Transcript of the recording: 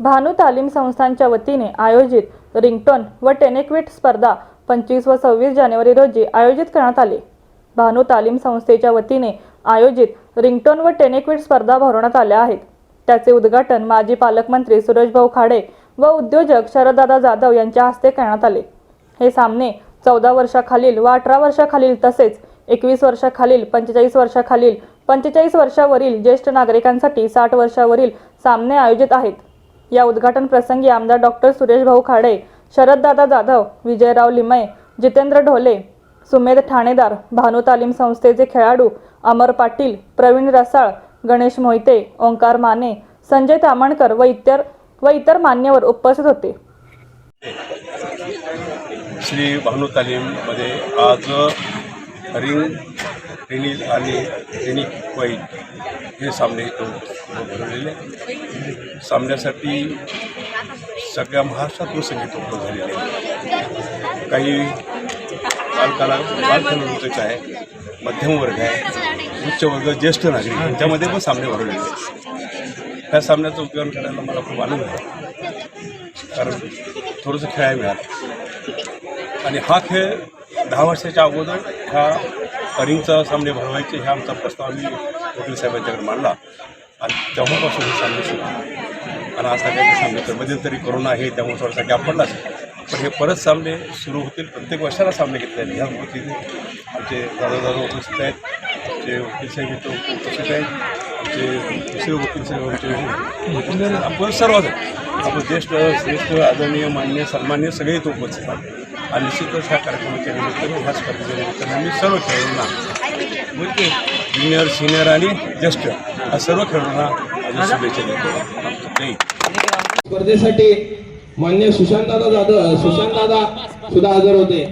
भानू तालीम संस्थांच्या वतीने आयोजित रिंगटोन व टेनेक्विट स्पर्धा पंचवीस व सव्वीस जानेवारी रोजी आयोजित करण्यात आली. भानू तालीम संस्थेच्या वतीने आयोजित रिंगटोन व टेनेक्विट स्पर्धा भरवण्यात आल्या आहेत. त्याचे उद्घाटन माजी पालकमंत्री सुरेशभाऊ खाडे व उद्योजक शरददादा जाधव यांच्या हस्ते करण्यात आले. हे सामने चौदा वर्षाखालील व अठरा वर्षाखालील तसेच एकवीस वर्षाखालील पंचेचाळीस वर्षाखालील पंचेचाळीस वर्षावरील ज्येष्ठ नागरिकांसाठी साठ वर्षावरील सामने आयोजित आहेत. या उद्घाटन प्रसंगी आमदार डॉक्टर सुरेशभाऊ खाडे शरददादा जाधव विजयराव लिमये जितेंद्र ढोले सुमेध ठाणेदार भानू तालीम संस्थेचे खेळाडू अमर पाटील प्रवीण रसाळ गणेश मोहिते ओंकार माने संजय तामणकर व इतर व इतर मान्यवर उपस्थित होते. श्री भानू तालीममध्ये आज रिंग टेनिस आणि टेनिक पॉईंट हे सामने तो भरवलेले सामन्यासाठी सगळ्या महाराष्ट्रात संगीत उपलब्ध झालेले आहे. काही बालकाला बालकांच आहे मध्यमवर्ग आहे उच्च वर्ग ज्येष्ठ नागरिक यांच्यामध्ये पण सामने भरवलेले आहेत. ह्या सामन्याचं उपयोग करायला मला खूप आनंद आहे. कारण थोडंसं खेळायला मिळालं. आणि हा खेळ दहा वर्षाच्या अगोदर ह्या रिंगचा सामने भरवायचे हा आमचा प्रस्ताव आम्ही वकील साहेबांच्याकडे मांडला. आणि तेव्हापासून हे सामने सुरू आणि आज काही सांगितलं तर मध्यंतरी कोरोना आहे त्यामुळे थोडासा गॅप पडलाच पण हे परत सामने सुरू होतील प्रत्येक वर्षाला सामने घेतले आहेत ह्या गोष्टीने आमचे दादा दादा उपस्थित आहेत आमचे वकील साहेब इथं उपस्थित आहेत आमचे दुसरे वकील साहेब आमचे आपण सर्वच आपण ज्येष्ठ श्रेष्ठ आदरणीय मान्य सन्मान्य सगळे इथं उपस्थित आहेत. आणि निश्चितच ह्या कार्यक्रमाच्या निमित्ताने ह्या स्पर्धेच्या निमित्ताने आम्ही सर्व खेळाडूंना म्हणजे ज्युनियर सिनियर आणि ज्येष्ठ या सर्व खेळाडूंना माझ्या शुभेच्छा देतो. स्पर्धेसाठी मान्य सुशांत जाधव सुशांत सुद्धा हजर होते.